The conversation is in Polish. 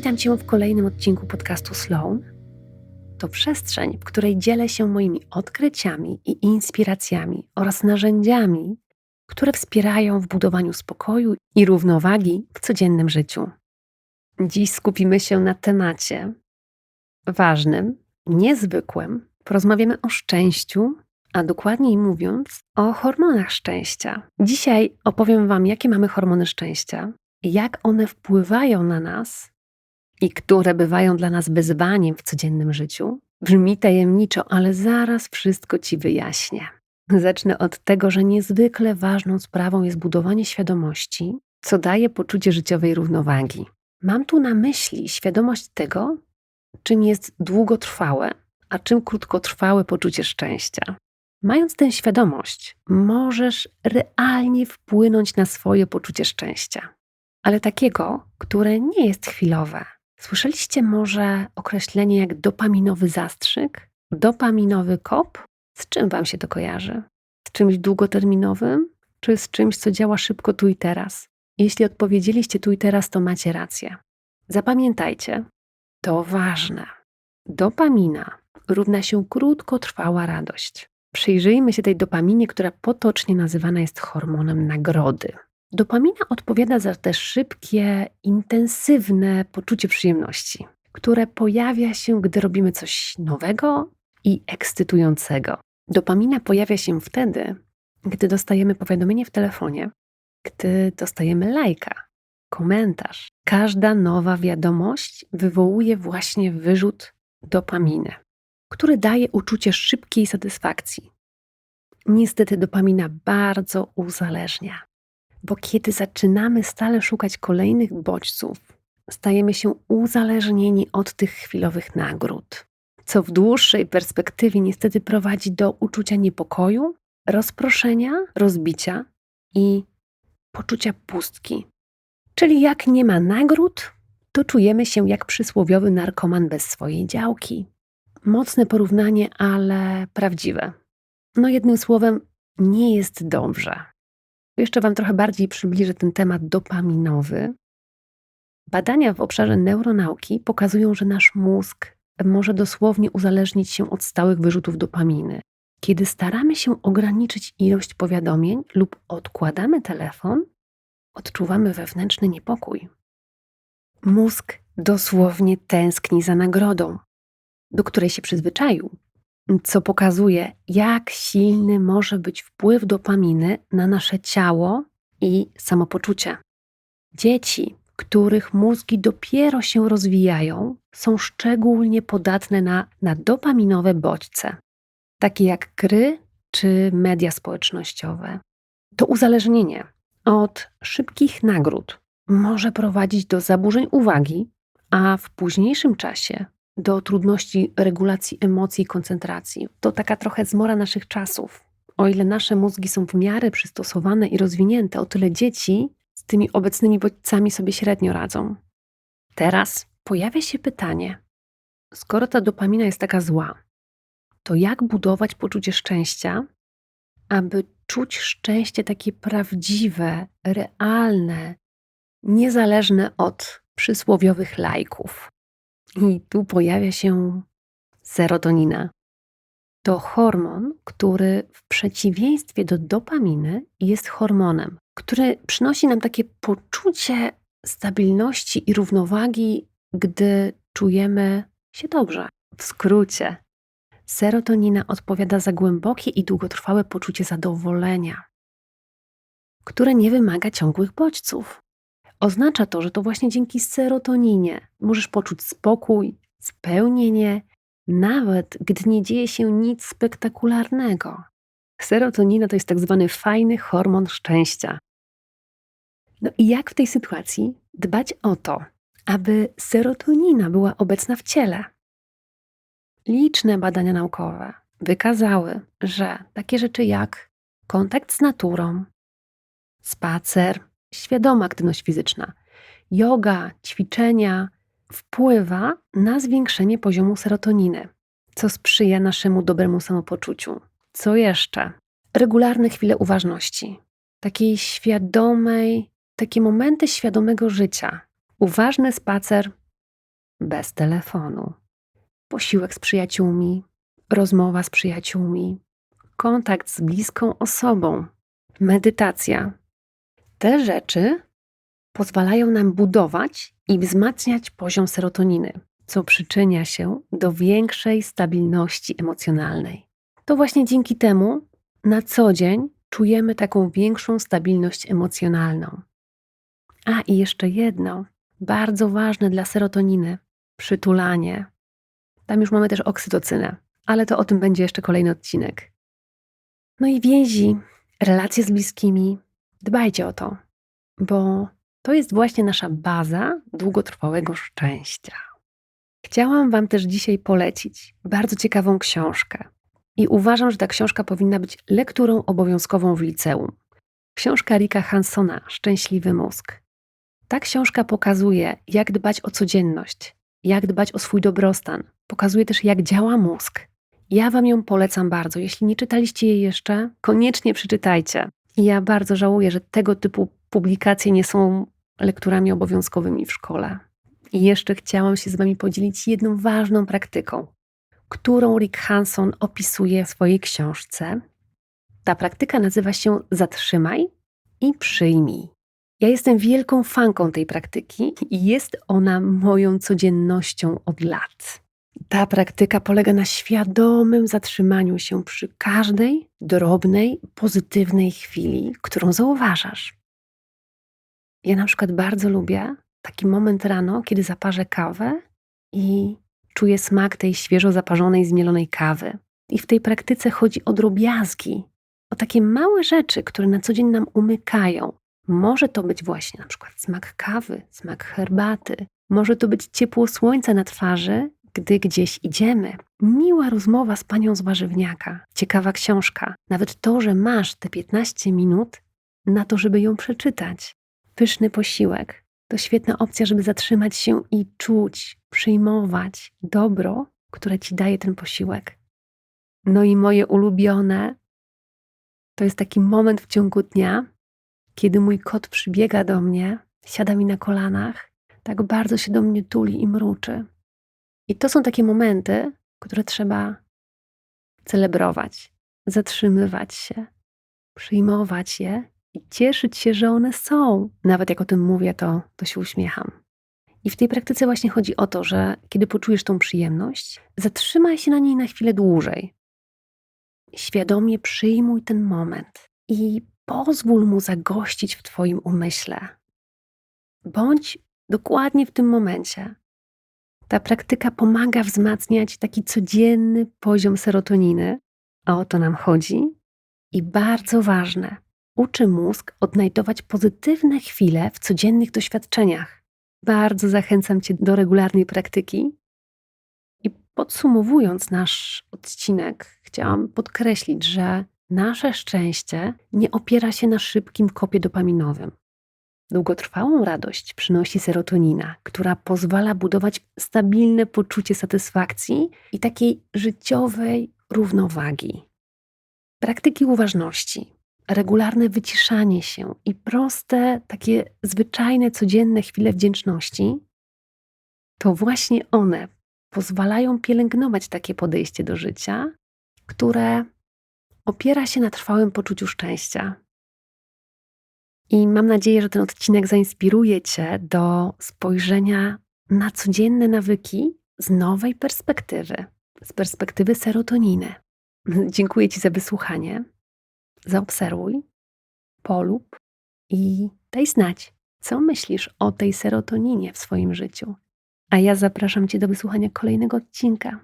Witam Cię w kolejnym odcinku podcastu Sloan. To przestrzeń, w której dzielę się moimi odkryciami i inspiracjami oraz narzędziami, które wspierają w budowaniu spokoju i równowagi w codziennym życiu. Dziś skupimy się na temacie ważnym, niezwykłym. Porozmawiamy o szczęściu, a dokładniej mówiąc, o hormonach szczęścia. Dzisiaj opowiem Wam, jakie mamy hormony szczęścia, jak one wpływają na nas i które bywają dla nas wyzwaniem w codziennym życiu. Brzmi tajemniczo, ale zaraz wszystko Ci wyjaśnię. Zacznę od tego, że niezwykle ważną sprawą jest budowanie świadomości, co daje poczucie życiowej równowagi. Mam tu na myśli świadomość tego, czym jest długotrwałe, a czym krótkotrwałe poczucie szczęścia. Mając tę świadomość, możesz realnie wpłynąć na swoje poczucie szczęścia, ale takiego, które nie jest chwilowe. Słyszeliście może określenie jak dopaminowy zastrzyk, dopaminowy kop? Z czym Wam się to kojarzy? Z czymś długoterminowym, czy z czymś, co działa szybko tu i teraz? Jeśli odpowiedzieliście tu i teraz, to macie rację. Zapamiętajcie, to ważne. Dopamina równa się krótkotrwała radość. Przyjrzyjmy się tej dopaminie, która potocznie nazywana jest hormonem nagrody. Dopamina odpowiada za te szybkie, intensywne poczucie przyjemności, które pojawia się, gdy robimy coś nowego i ekscytującego. Dopamina pojawia się wtedy, gdy dostajemy powiadomienie w telefonie, gdy dostajemy lajka, komentarz. Każda nowa wiadomość wywołuje właśnie wyrzut dopaminy, który daje uczucie szybkiej satysfakcji. Niestety dopamina bardzo uzależnia, bo kiedy zaczynamy stale szukać kolejnych bodźców, stajemy się uzależnieni od tych chwilowych nagród, co w dłuższej perspektywie niestety prowadzi do uczucia niepokoju, rozproszenia, rozbicia i poczucia pustki. Czyli jak nie ma nagród, to czujemy się jak przysłowiowy narkoman bez swojej działki. Mocne porównanie, ale prawdziwe. No jednym słowem, nie jest dobrze. Jeszcze Wam trochę bardziej przybliżę ten temat dopaminowy. Badania w obszarze neuronauki pokazują, że nasz mózg może dosłownie uzależnić się od stałych wyrzutów dopaminy. Kiedy staramy się ograniczyć ilość powiadomień lub odkładamy telefon, odczuwamy wewnętrzny niepokój. Mózg dosłownie tęskni za nagrodą, do której się przyzwyczaił, co pokazuje, jak silny może być wpływ dopaminy na nasze ciało i samopoczucie. Dzieci, których mózgi dopiero się rozwijają, są szczególnie podatne na, na dopaminowe bodźce, takie jak gry czy media społecznościowe. To uzależnienie od szybkich nagród może prowadzić do zaburzeń uwagi, a w późniejszym czasie do trudności regulacji emocji i koncentracji. To taka trochę zmora naszych czasów. O ile nasze mózgi są w miarę przystosowane i rozwinięte, o tyle dzieci z tymi obecnymi bodźcami sobie średnio radzą. Teraz pojawia się pytanie: skoro ta dopamina jest taka zła, to jak budować poczucie szczęścia, aby czuć szczęście takie prawdziwe, realne, niezależne od przysłowiowych lajków? I tu pojawia się serotonina. To hormon, który w przeciwieństwie do dopaminy jest hormonem, który przynosi nam takie poczucie stabilności i równowagi, gdy czujemy się dobrze. W skrócie, serotonina odpowiada za głębokie i długotrwałe poczucie zadowolenia, które nie wymaga ciągłych bodźców. Oznacza to, że to właśnie dzięki serotoninie możesz poczuć spokój, spełnienie, nawet gdy nie dzieje się nic spektakularnego. Serotonina to jest tak zwany fajny hormon szczęścia. No i jak w tej sytuacji dbać o to, aby serotonina była obecna w ciele? Liczne badania naukowe wykazały, że takie rzeczy jak kontakt z naturą, spacer, świadoma aktywność fizyczna, yoga, ćwiczenia wpływa na zwiększenie poziomu serotoniny, co sprzyja naszemu dobremu samopoczuciu. Co jeszcze? Regularne chwile uważności, takiej świadomej, takie momenty świadomego życia. Uważny spacer bez telefonu, posiłek z przyjaciółmi, rozmowa z przyjaciółmi, kontakt z bliską osobą, medytacja. Te rzeczy pozwalają nam budować i wzmacniać poziom serotoniny, co przyczynia się do większej stabilności emocjonalnej. To właśnie dzięki temu na co dzień czujemy taką większą stabilność emocjonalną. A i jeszcze jedno, bardzo ważne dla serotoniny przytulanie. Tam już mamy też oksytocynę, ale to o tym będzie jeszcze kolejny odcinek. No i więzi, relacje z bliskimi. Dbajcie o to, bo to jest właśnie nasza baza długotrwałego szczęścia. Chciałam Wam też dzisiaj polecić bardzo ciekawą książkę. I uważam, że ta książka powinna być lekturą obowiązkową w liceum. Książka Rika Hansona Szczęśliwy mózg. Ta książka pokazuje, jak dbać o codzienność, jak dbać o swój dobrostan. Pokazuje też, jak działa mózg. Ja Wam ją polecam bardzo. Jeśli nie czytaliście jej jeszcze, koniecznie przeczytajcie. Ja bardzo żałuję, że tego typu publikacje nie są lekturami obowiązkowymi w szkole. I jeszcze chciałam się z Wami podzielić jedną ważną praktyką, którą Rick Hanson opisuje w swojej książce. Ta praktyka nazywa się Zatrzymaj i przyjmij. Ja jestem wielką fanką tej praktyki i jest ona moją codziennością od lat. Ta praktyka polega na świadomym zatrzymaniu się przy każdej drobnej, pozytywnej chwili, którą zauważasz. Ja na przykład bardzo lubię taki moment rano, kiedy zaparzę kawę i czuję smak tej świeżo zaparzonej, zmielonej kawy. I w tej praktyce chodzi o drobiazgi, o takie małe rzeczy, które na co dzień nam umykają. Może to być właśnie na przykład smak kawy, smak herbaty, może to być ciepło słońca na twarzy, gdy gdzieś idziemy. Miła rozmowa z panią z warzywniaka, ciekawa książka, nawet to, że masz te 15 minut na to, żeby ją przeczytać. Pyszny posiłek to świetna opcja, żeby zatrzymać się i czuć, przyjmować dobro, które ci daje ten posiłek. No i moje ulubione to jest taki moment w ciągu dnia, kiedy mój kot przybiega do mnie, siada mi na kolanach, tak bardzo się do mnie tuli i mruczy. I to są takie momenty, które trzeba celebrować, zatrzymywać się, przyjmować je i cieszyć się, że one są. Nawet jak o tym mówię, to, to się uśmiecham. I w tej praktyce właśnie chodzi o to, że kiedy poczujesz tą przyjemność, zatrzymaj się na niej na chwilę dłużej. Świadomie przyjmuj ten moment i pozwól mu zagościć w Twoim umyśle. Bądź dokładnie w tym momencie. Ta praktyka pomaga wzmacniać taki codzienny poziom serotoniny, a o to nam chodzi. I bardzo ważne, uczy mózg odnajdować pozytywne chwile w codziennych doświadczeniach. Bardzo zachęcam Cię do regularnej praktyki. I podsumowując nasz odcinek, chciałam podkreślić, że nasze szczęście nie opiera się na szybkim kopie dopaminowym. Długotrwałą radość przynosi serotonina, która pozwala budować stabilne poczucie satysfakcji i takiej życiowej równowagi. Praktyki uważności, regularne wyciszanie się i proste, takie zwyczajne, codzienne chwile wdzięczności, to właśnie one pozwalają pielęgnować takie podejście do życia, które opiera się na trwałym poczuciu szczęścia. I mam nadzieję, że ten odcinek zainspiruje Cię do spojrzenia na codzienne nawyki z nowej perspektywy, z perspektywy serotoniny. Dziękuję Ci za wysłuchanie. Zaobserwuj, polub i daj znać, co myślisz o tej serotoninie w swoim życiu. A ja zapraszam Cię do wysłuchania kolejnego odcinka.